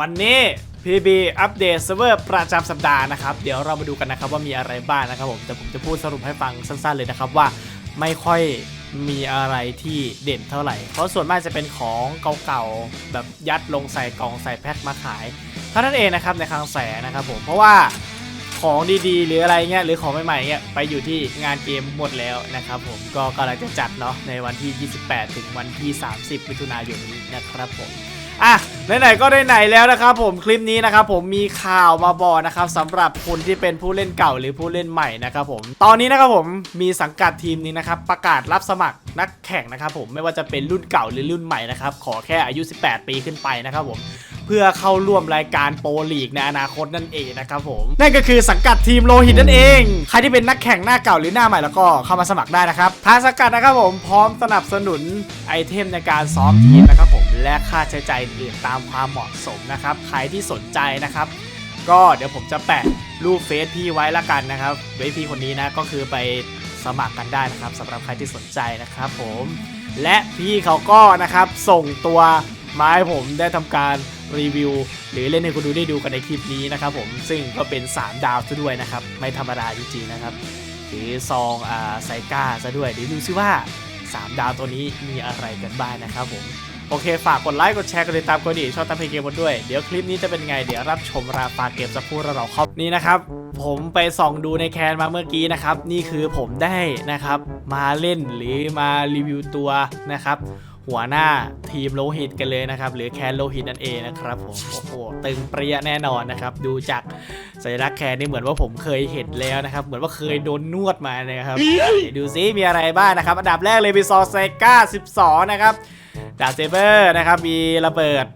วันนี้ PB อัปเดตเซิร์ฟเวอร์ประจำสัปดาห์นะครับ เดี๋ยวเรามาดูกันนะครับว่ามีอะไรบ้างนะครับผมแต่ผมจะพูดสรุปให้ฟังสั้นๆเลยนะครับว่าไม่ค่อยมีอะไรที่เด่นเท่าไหร่ เพราะส่วนมากจะเป็นของเก่าๆ แบบยัดลงใส่กล่องใส่แพ็คมาขายเท่านั้นเองนะครับในคลังแสนนะครับผมเพราะว่าของดีๆ หรืออะไรเงี้ยหรือของใหม่ๆเงี้ยไปอยู่ที่งานเกมหมดแล้วนะครับผมก็กำลังจะจัดเนาะในวันที่ 28 ถึงวันที่ 30 มิถุนายนนี้นะครับผม อะไหนๆก็ได้ไหนแล้วนะครับผมคลิปนี้นะครับผมมีข่าวมาบอกนะครับสำหรับคนที่เป็นผู้เล่นเก่าหรือผู้เล่นใหม่นะครับผมตอนนี้นะครับผมมีสังกัดทีมนี้นะครับประกาศรับสมัครนักแข่งนะครับผมไม่ว่าจะเป็นรุ่นเก่าหรือรุ่นใหม่นะครับขอแค่อายุ 18 ปีขึ้นไปนะครับผม พื่อเข้าร่วมรายการโปรลีกในอนาคตนั่นเองนะครับผมนั่นก็คือสังกัดทีมโลหิตนั่นเอง ใครที่เป็นนักแข่งหน้าเก่าหรือหน้าใหม่แล้วก็เข้ามาสมัครได้นะครับทางสังกัดนะครับผมพร้อมสนับสนุนไอเทมในการซ้อมทีมนะครับผมและค่าใช้จ่ายอื่นตามความเหมาะสมนะครับใครที่สนใจนะครับ ก็เดี๋ยวผมจะแปะรูปเฟซพี่ไว้ละกันนะครับเฟซพี่คนนี้นะก็คือไปสมัครกันได้นะครับสำหรับใครที่สนใจนะครับผมและพี่เขาก็นะครับส่งตัว มาให้ผมได้ทำการรีวิว หรือเล่นให้คุณดูได้ดูกันในคลิปนี้นะครับผมซึ่งก็เป็น 3 ดาวซะด้วยนะครับ ไม่ธรรมดาจริงๆนะครับถือซองอ่าไซก้าซะด้วยเดี๋ยวดูซิว่า 3 ดาวตัวนี้มีอะไรกันบ้างนะครับผมโอเค ฝากกดไลค์ กดแชร์ กดติดตามกดดีชอบตามเพลงเกมหมดด้วย เดี๋ยวคลิปนี้จะเป็นไง เดี๋ยวรับชมราฟาเกมสักครู่แล้วเราเข้านี่นะครับ ผมไปส่องดูในแคนมาเมื่อกี้นะครับ นี่คือผมได้นะครับ มาเล่นหรือมารีวิวตัวนะครับ หัวหน้าทีมโลหิตกันเลยนะครับหรือแคนโลหิตนั่นเองนะครับผมโอ้โหตึงเปรี้ยแน่นอนนะครับดูจากสัญลักษณ์แคนนี่เหมือนว่าผมเคยเห็นแล้วนะครับ เหมือนว่าเคยโดนนวดมานะครับเดี๋ยวดูซิมีอะไรบ้างนะครับ อันดับแรกเลยมีซอเซก้า12 นะครับดาเซเบอร์นะครับมีระเบิด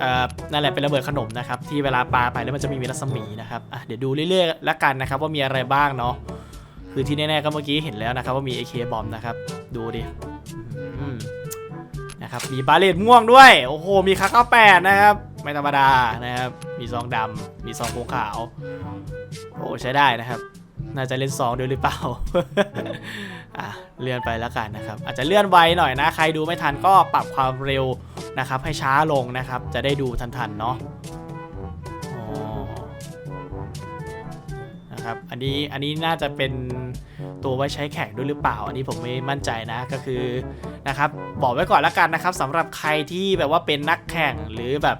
เอ่อนั่นแหละเป็นระเบิดขนมนะครับที่เวลาปาไปแล้วมันจะมีรัศมีนะครับเดี๋ยวดูเรื่อยๆแล้วกันนะครับว่ามีอะไรบ้างเนาะคือที่แน่ๆก็เมื่อกี้เห็นแล้วนะครับว่ามี AK บอมนะครับดูดิ นะครับมีบาเลตม่วงด้วย โอ้โห มีคาเก้าแปดนะครับ ไม่ธรรมดานะครับ มีซองดำมีซองโคขาว โอ้ใช้ได้นะครับ น่าจะเล่นซองด้วยหรือเปล่าอะเลื่อนไปแล้วกันนะครับ อาจจะเลื่อนไวหน่อยนะ ใครดูไม่ทันก็ปรับความเร็วนะครับ ให้ช้าลงนะครับ จะได้ดูทันๆเนาะอ๋อนะครับอันนี้อันนี้น่าจะเป็นตัวไว้ใช้แข่งด้วยหรือเปล่า อันนี้ผมไม่มั่นใจนะก็คือ นะครับบอกไว้ก่อนแล้วกันนะครับสำหรับใครที่แบบว่าเป็นนักแข่งหรือแบบ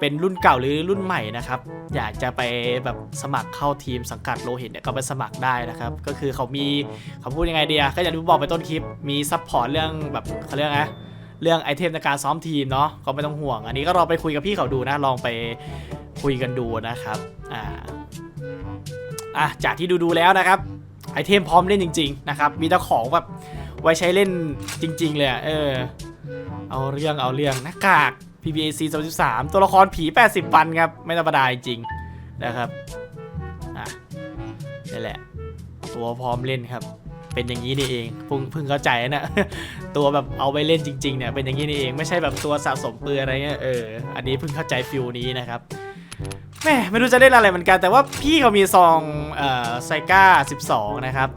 เป็นรุ่นเก่าหรือรุ่นใหม่นะครับ อยากจะไปแบบสมัครเข้าทีมสังกัดโลหิตเนี่ยก็ไปสมัครได้นะครับ ก็คือเขามีเขาพูดยังไงเดียก็อย่างที่บอกไปต้นคลิปมีซัพพอร์ตเรื่องแบบเขาเรียกไงเรื่องไอเทมในการซ้อมทีมเนาะก็ไม่ต้องห่วง อันนี้ก็ลองไปคุยกับพี่เขาดูนะ ลองไปคุยกันดูนะครับอ่าอะจากที่ดูดูแล้วนะครับไอเทมพร้อมเล่นจริง ๆ นะครับ มีแต่ของแบบ ไว้ใช้เล่นจริง ๆ เลยเออ เอาเรื่องเอาเรื่องหน้ากาก PBAC 33ตัวละครผี 80 วันครับ ไม่ธรรมดาจริงนะครับอะนี่แหละ ตัวพร้อมเล่นครับ เป็นอย่างนี้นี่เองเพิ่งเพิ่งเข้าใจนะตัวแบบเอาไปเล่นจริง ๆเนี่ยเป็นอย่างนี้นี่เองไม่ใช่แบบตัวสะสมปืนอะไรเงี้ยเอออันนี้เพิ่งเข้าใจฟิลนี้นะครับแม่ไม่รู้จะเล่นอะไรเหมือนกัน แต่ว่าพี่เขามีซองเอ่อไซก้า12 นะครับ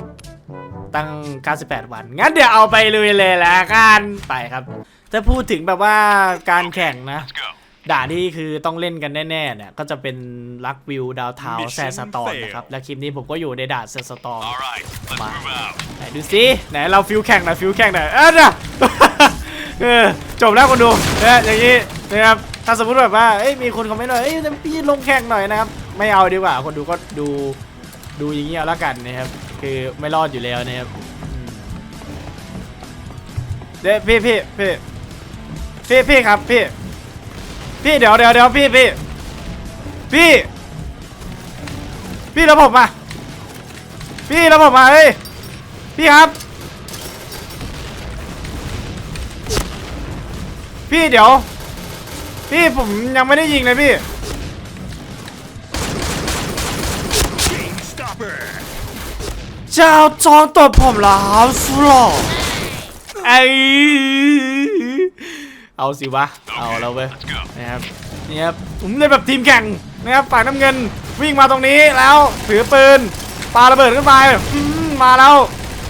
ตั้ง 98 วัน งั้นเดี๋ยวเอาไปลุยเลยละกันไปครับ ถ้าพูดถึงแบบว่าการแข่งนะ ด่านที่คือต้องเล่นกันแน่ๆเนี่ยก็จะเป็นลักวิวดาวเทาแซนสตอร์นะครับ และคลิปนี้ผมก็อยู่ในด่านแซนสตอร์ All right, let's Bye. move out. ไหนดูสิไหนเราฟิวแข่งหน่อยฟิวแข่งหน่อยเออเนี่ยเออจบแล้วคนดูเนี่ยอย่างนี้นะครับถ้าสมมติแบบว่าเอ้ยมีคนคอมเมนต์ว่าเอ้ยพี่ลงแข่งหน่อยนะครับ ไม่เอาดีกว่าคนดูก็ดูดูอย่างนี้เอาละกันนะครับ คือไม่รอดอยู่แล้วนะครับเดี๋ยวพี่พี่พี่พี่พี่ครับพี่พี่เดี๋ยวเดี๋ยวเดี๋ยวพี่พี่พี่ พี่แล้วผมา พี่แล้วผมมาเฮ้ยพี่ครับ พี่เดี๋ยว พี่ผมยังไม่ได้ยิงเลยพี่ เจ้าจองตัวผมล้วสุดหรอไอเอาสิวะ เอาแล้วเว้ยนะครับนี่ครับผมเล่นแบบทีมแข่งนะครับฝ่ายน้ำเงินวิ่งมาตรงนี้แล้วถือปืนปาระเบิดขึ้นไปมาแล้ว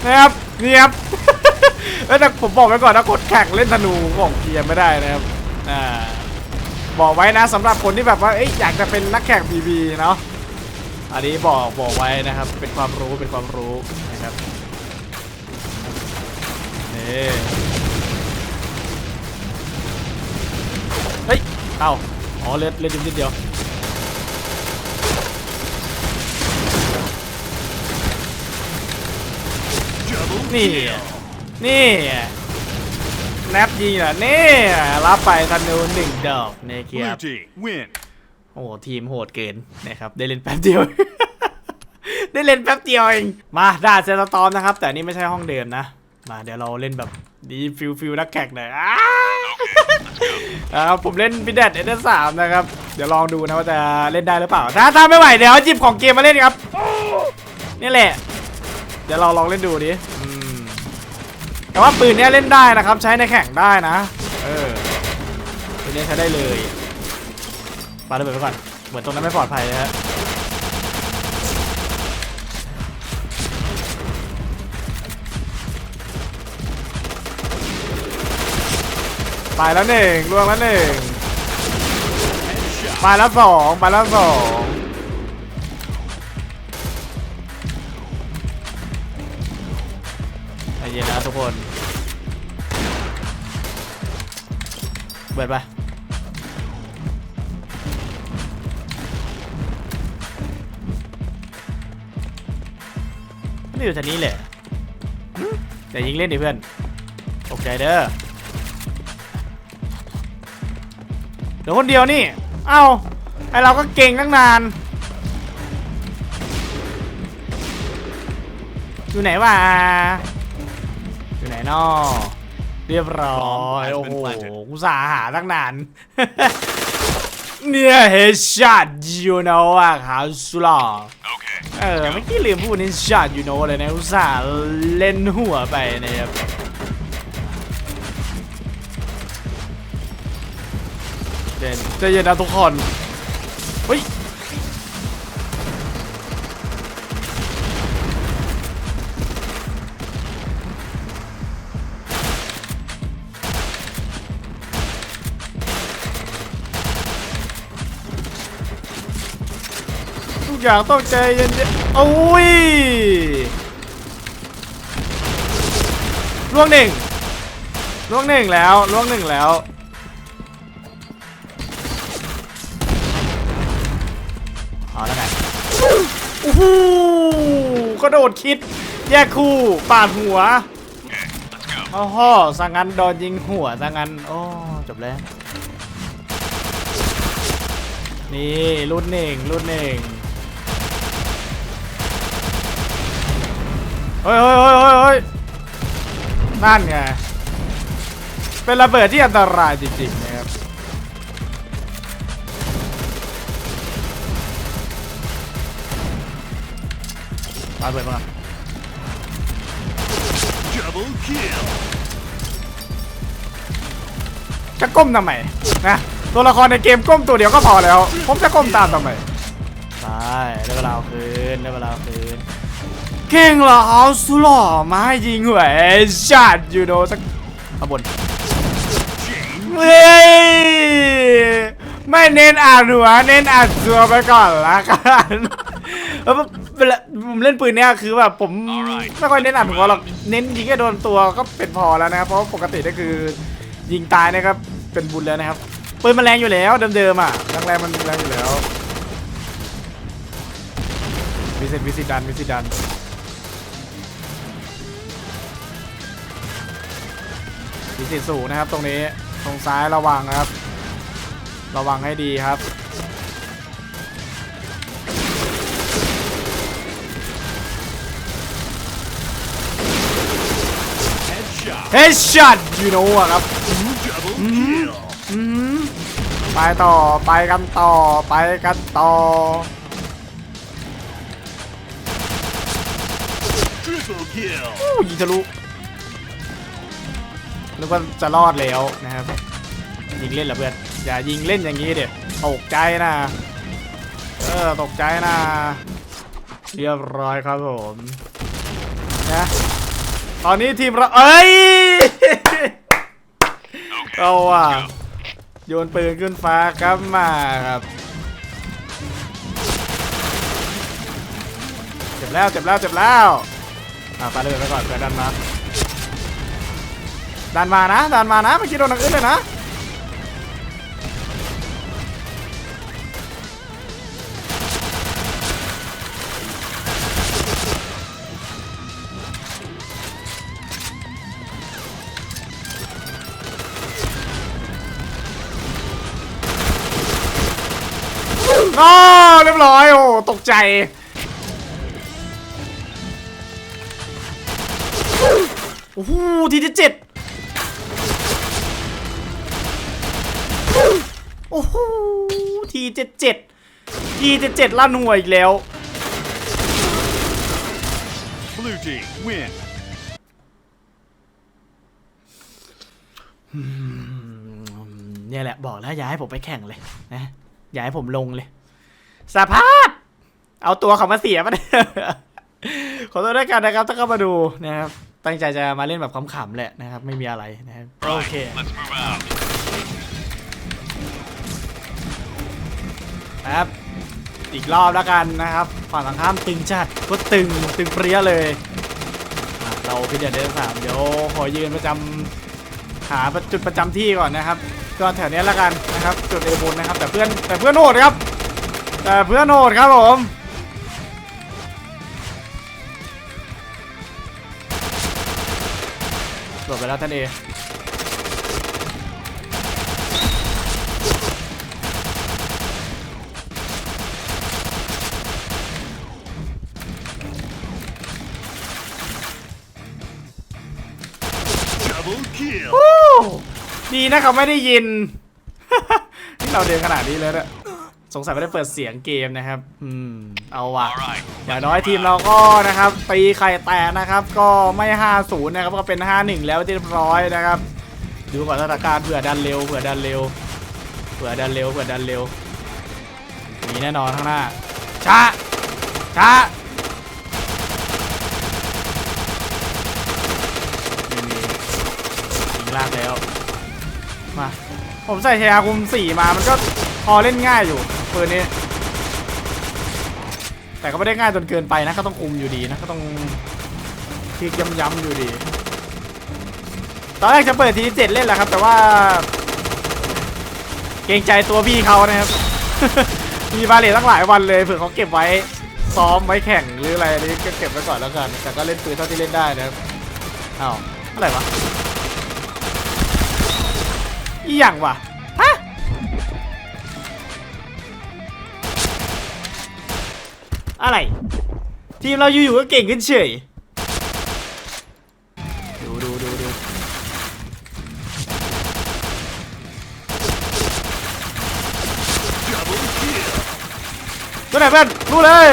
นะครับนี่ครับเอ้ยแต่ผมบอกไว้ก่อนนะกดแข่งเล่นธนูของเกียร์ไม่ได้นะครับอ่าบอกไว้นะสำหรับคนที่แบบว่าอยากจะเป็นนักแข่ง PB เนาะ อันนี้บอกบอกไว้นะครับ เป็นความรู้เป็นความรู้นะครับนี่เฮ้ยเอ้าอ๋อเลือดเลือดนิดเดียวนี่นี่แนบยิงเหรอนี่รับไปธนูหนึ่งดอกนะค Blue รับ โอ้โหทีมโหดเกินนะครับได้เล่นแป๊บเดียว ได้เล่นแป๊บเดียวเองมาด่าเซตตอมนะครับ แต่นี่ไม่ใช่ห้องเดิมนะมาเดี๋ยวเราเล่นแบบดีฟิลฟิลนักแข่งหน่อยอ้านะครับผมเล่นพิดเดตเอเดสามนะครับ เดี๋ยวลองดูนะว่าจะเล่นได้หรือเปล่า ถ้าถ้าไม่ไหวเดี๋ยวจิบของเกมมาเล่นครับนี่แหละ เดี๋ยวเราลองเล่นดูดิแต่ว่าปืนเนี้ยเล่นได้นะครับ ใช้ในแข่งได้นะ เออปืนเนี้ยใช้ได้เลย ปาระเบิดไปก่อน เหมือนตรงนั้นไม่ปลอดภัยเลยฮะไปแล้วหนึ่งล่วงแล้วหนึ่ง Headshot. ไปแล้วสองไปแล้วสองใจเย็นนะทุกคน เบิดไป ไม่อยู่แถวนี้เลยหึเดี๋ยวยิงเล่นดิเพื่อนตกใจเด้อเดี๋ยวคนเดียวนี่ เอ้า ไอเราก็เก่งตั้งนาน อยู่ไหนวะ อยู่ไหนนอเรียบร้อย โอ้โหกูสาห์หาตั้งนาน เนี่ยเฮดช็อตยูโนอะครับสุลอ Okay. เออเมื่อกี้ลืมพูดนินชาอยู่โนเลยนะอุตส่าห์เล่นหัวไปนะครับเด่นใจเย็นนะทุกคนเฮ้ย ทุกอย่างต้องใจเย็นๆโอ้ยล่วงหนึ่งล่วงหนึ่งแล้วล่วงหนึ่งแล้ว เอาแล้วไงโอ้โหกระโดดคิด แยกคู่ปาดหัวโอ้โหสังงันโดนยิงหัวสังงันโอ้จบแล้ว นี่ รุ่นหนึ่งรุ่นหนึ่ง เฮ้ยเฮ้ยเฮ้ยเฮ้ยเฮ้ยนั่นไง เป็นระเบิดที่อันตรายจริงๆนะครับปาระเบิดมาก่อน Double kill. จะก้มทำไมนะตัวละครในเกมก้มตัวเดียวก็พอแล้ว ผมจะก้มตามทำไม ใช่ได้เวลาเอาคืนได้เวลาเอาคืน เก่งเหรอเอาสุหล่อมาให้ยิงหวยจัดยูโดสักขางบนเฮ้ยไม่เน้นอ่านหัวเน้นอ่านตัวไปก่อนละกันเออเวลาผมเล่นปืนเนี้ยคือแบบผมไม่ค่อยเน้นอ่านหัวหรอกเน้นยิงแค่โดนตัวก็เป็นพอแล้วนะครับเพราะปกติก็คือยิงตายนะครับเป็นบุญแล้วนะครับปืนมันแรงอยู่แล้วเดิมๆอะแรงๆมันแรงอยู่แล้ววิสิตวิสิตดันวิสิตดัน วิสิตสูงนะครับ ตรงนี้ตรงซ้ายระวังครับ ระวังให้ดีครับ headshot. เฮดช็อตยูโน่อะครับ Double kill. อืมไปต่อไปกันต่อไปกันต่อ Triple kill. อู้ยิงทะลุ นึกว่าจะรอดแล้วนะครับ ยิงเล่นเหรอเพื่อน อย่ายิงเล่นอย่างนี้เด็ดตกใจนะ เออตกใจนะ เรียบร้อยครับผมนะตอนนี้ทีมเราเอ้ยเอาว่ะโยนปืนขึ้นฟ้าครับมาครับเจ็บแล้วเจ็บแล้วเจ็บแล้วอ่าปาเลยไปก่อนเผื่อดันมา ดันมานะดันมานะเมื่อกี้โดนนักอื่นเลยนะอ๋อเรียบร้อยโอ้ตกใจโอ้โหทีที่เจ็ด โอ้โหทีเจ็ดเจ็ดทีเจ็ดเจ็ดลั่นหัวอีกแล้ว Blue team win. เนี่ยแหละบอกแล้วอย่าให้ผมไปแข่งเลยนะอย่าให้ผมลงเลย สภาพ เอาตัวเขามาเสียมาเนี่ยขอโทษด้วยกันนะครับถ้าเข้ามาดูนะครับตั้งใจจะมาเล่นแบบขำๆแหละนะครับ ไม่มีอะไรนะครับโอเค Let's move out. ครับ อีกรอบแล้วกันนะครับ ฝั่งตรงข้ามตึงจัดก็ตึงตึงเปรี้ยเลยอะเราพี่เดียเดสามเดี๋ยวขอยืนประจำหาจุดประจำที่ก่อนนะครับ ก็แถวเนี้ยแล้วกันนะครับ จุดเอบนนะครับ แต่เพื่อนแต่เพื่อนโหดครับ แต่เพื่อนโหดครับผมหลบไปแล้วท่านเอ ดีนะเขาไม่ได้ยิน ที่เราเดินขนาดนี้เลยนี่ยสงสัยไม่ได้เปิดเสียงเกมนะครับ อืม เอาว่ะ อย่างน้อยทีมเราก็นะครับตีไข่แตกนะครับ ก็ไม่ 5-0 นะครับ ก็เป็น 5-1 แล้วที่เรียบร้อยนะครับ ดูก่อนสถานการณ์เผื่อดันเร็ว เผื่อดันเร็ว เผื่อดันเร็ว เผื่อดันเร็ว มีแน่นอนข้างหน้า ช้า ช้าไม่มียิงลากแล้ว มา ผมใส่ชายาคุมสี่มามันก็พอเล่นง่ายอยู่ปืนนี้ แต่ก็ไม่ได้ง่ายจนเกินไปนะก็ต้องคุมอยู่ดีนะก็ต้องคลิกย้ำๆอยู่ดี ตอนแรกจะเปิดทีเจ็ดเล่นแหละครับ แต่ว่า เกรงใจตัวพี่เขานะครับ มีบาเลตตั้งหลายวันเลยเผื่อเขาเก็บไว้ซ้อมไว้แข่งหรืออะไรนี้ก็เก็บไว้ก่อนแล้วกัน แต่ก็เล่นปืนเท่าที่เล่นได้นะครับอ้าวอะไรวะ อีหยังวะฮะอะไร ทีมเราอยู่ๆก็เก่งขึ้นเฉยดูดูดูดู Double kill. ตัวไหนเพื่อนรู้เลย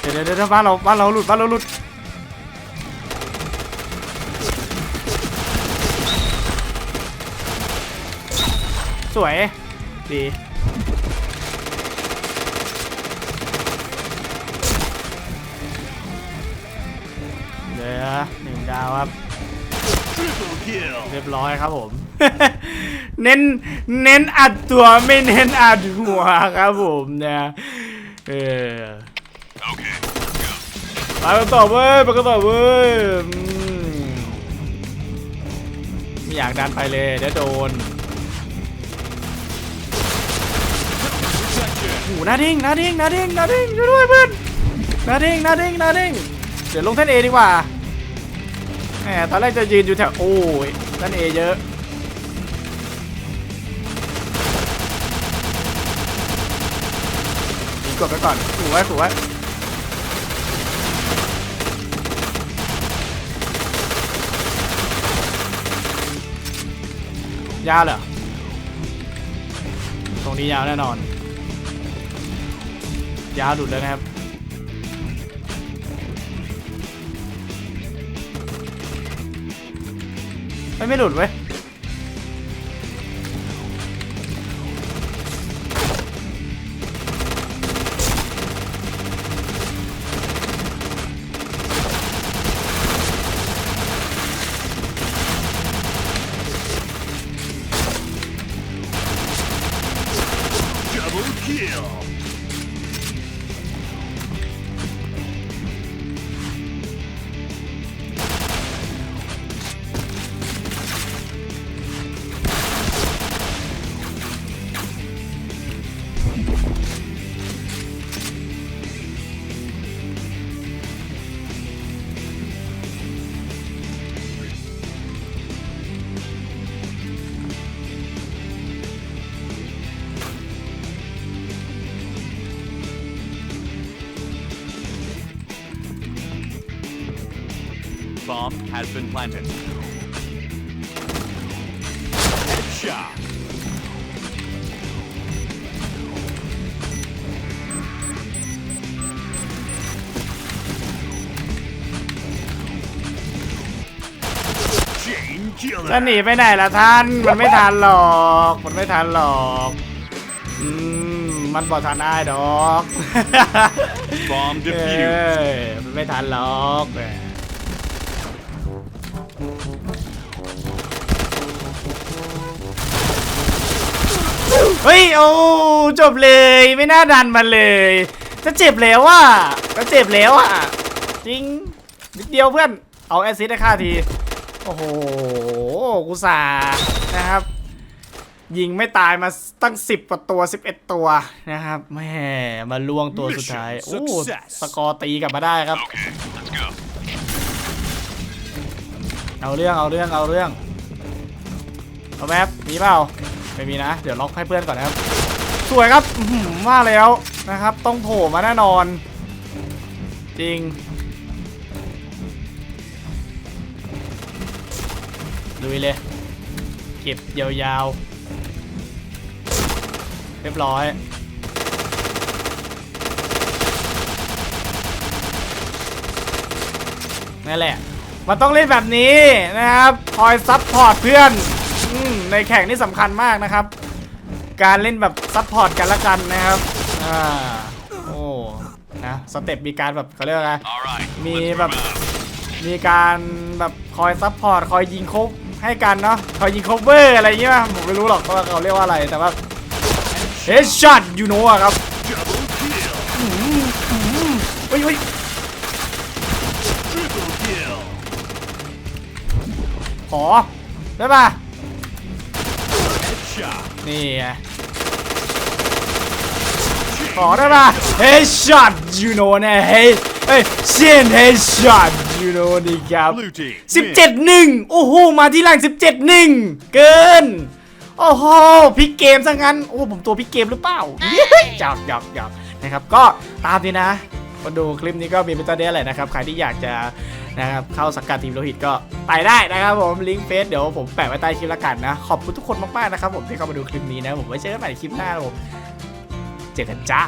เดี๋ยวเดี๋ยวเดี๋ยวบ้านเราบ้านเราหลุดบ้านเราหลุด สวย ดี เหลือหนึ่งดาวครับ เรียบร้อยครับผม เน้น เน้นอัดตัวไม่เน้นอัดหัวครับผมนะเออ Okay. ไปกันต่อเว้ยไปกันต่อเว้ยไม่อยากดันไปเลยเดี๋ยวโดน โอ้โหน้าดิ้งหน้าดิ้งหน้าดิ้งหน้าดิ้งช่วยด้วยเพื่อนหน้าดิ้งหน้าดิ้งหน้าดิ้งเดี๋ยวลงท่านเอดีกว่าแหมตอนแรกจะยืนอยู่แถวโอ้ยท่านเอเยอะยิงกดไปก่อนขู่ไว้ขู่ไว้ยาวเหรอ ตรงนี้ยาวแน่นอน ยาหลุดเลยนะครับไม่ไม่หลุดเว้ย Bomb has been planted. Headshot. Chain จะ killer. หนีไปไหนล่ะท่าน มันไม่ทันหรอก มันไม่ทันหรอก อืม มันบอกทันได้ดอก Bomb เอ้ defused. ยมันไม่ทันหรอก เฮ้ยโอ้จบเลยไม่น่าดันมันเลย จะเจ็บแล้วอะจะเจ็บแล้วอะจริงนิดเดียวเพื่อนเอาแอซซิดให้ค่าที โอ้โหกุสาห์นะครับ ยิงไม่ตายมาตั้ง 10กว่าตัว 11 ตัวนะครับแหม่มาล่วงตัวสุดท้าย โอ้ Success สกอร์ตีกลับมาได้ครับ Okay, let's go. เอาเรื่องเอาเรื่องเอาเรื่องเอาแมปมีเปล่า ไม่มีนะ เดี๋ยวล็อกให้เพื่อนก่อนนะครับ สวยครับอื้อหือมาแล้วนะครับ ต้องโผล่มาแน่นอน จริง ลุยเลย เก็บยาวๆ เรียบร้อยนั่นแหละ มันต้องเล่นแบบนี้นะครับ คอยซับพอร์ตเพื่อน อมในแข่งนี่สำคัญมากนะครับ การเล่นแบบซับพอร์ตกันละกันนะครับอ่าโอ้นะสเต็ปมีการแบบเขาเรียกว่าไงมีแบบมีการแบบคอยซับพอร์ตคอยยิงคบให้กันเนาะคอยยิงคบเวอร์อะไรอย่างเงี้ยผมไม่รู้หรอกว่าเขาเรียกว่าอะไรแต่ว่าเฮดช็อตยูโน่อะครับเฮ้ยเฮ้ยขอได้ป่ะ นี่ไงขอได้ป่ะ Headshot you know นะเฮ้ยเฮ้ยเชียน Headshot you know นี่ครับ Blue team. 17 1โอ้โห มาที่หลัง17 1เกิน โอ้โหพลิกเกมซะงั้น โอ้ ผมตัวพลิกเกมหรือเปล่าหยอกหยอกหยอกนะครับ ก็ตามนี้นะมาดูคลิปนี้ก็มีเป็นตัวเดียวแหละนะครับ ใครที่อยากจะ นะครับเข้าสังกัดทีมโลหิตก็ไปได้นะครับผมลิงก์เฟซเดี๋ยวผมแปะไว้ใต้คลิปละกันนะ ขอบคุณทุกคนมากๆนะครับผมที่เข้ามาดูคลิปนี้นะผมไว้เจอกันใหม่ในคลิปหน้าผมเจอกันจ้า